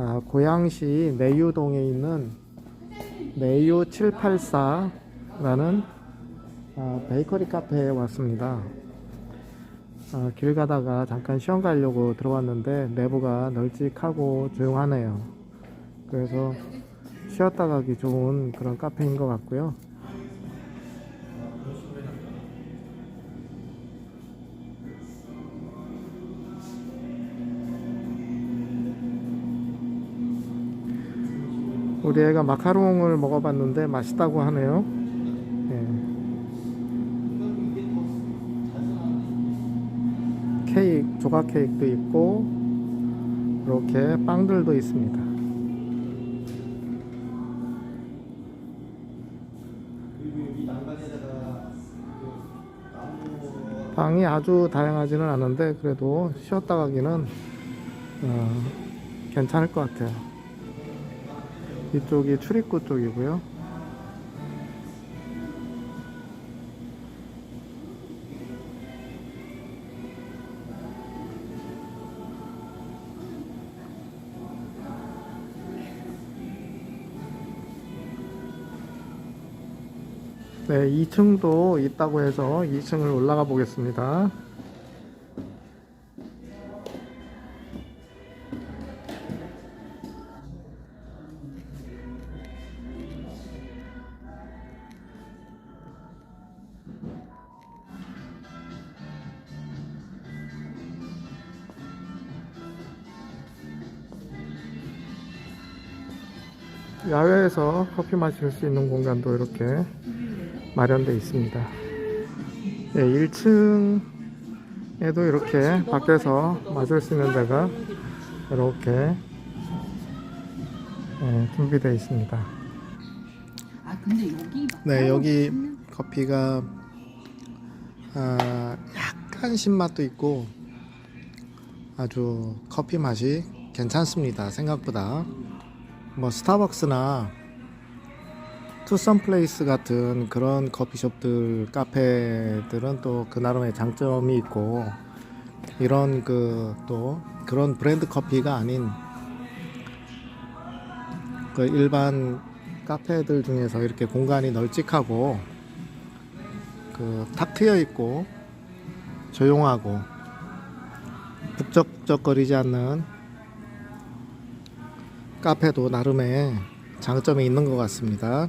아, 고양시 내유동에 있는 내유 784라는 아, 베이커리 카페에 왔습니다. 아, 길 가다가 잠깐 시험 가려고 들어왔는데 내부가 널찍하고 조용하네요. 그래서 쉬었다 가기 좋은 그런 카페인 것 같고요. 우리 애가 마카롱을 먹어봤는데 맛있다고 하네요. 예. 케이크, 조각 케이크도 있고, 이렇게 빵들도 있습니다. 빵이 아주 다양하지는 않은데, 그래도 쉬었다 가기는 어, 괜찮을 것 같아요. 이쪽이 출입구 쪽이고요. 네, 2층도 있다고 해서 2층을 올라가 보겠습니다. 야외에서 커피 마실 수 있는 공간도 이렇게 마련되어 있습니다. 네, 1층에도 이렇게 밖에서 마실 수 있는 데가 이렇게 네, 준비되어 있습니다. 아 네, 여기 커피가 아, 약간 신맛도 있고 아주 커피 맛이 괜찮습니다. 생각보다 뭐 스타벅스나 투썸 플레이스 같은 그런 커피숍들 카페들은 또 그 나름의 장점이 있고 이런 그 또 그런 브랜드 커피가 아닌 그 일반 카페들 중에서 이렇게 공간이 널찍하고 그탁 트여 있고 조용하고 북적북적거리지 않는 카페도 나름의 장점이 있는 것 같습니다.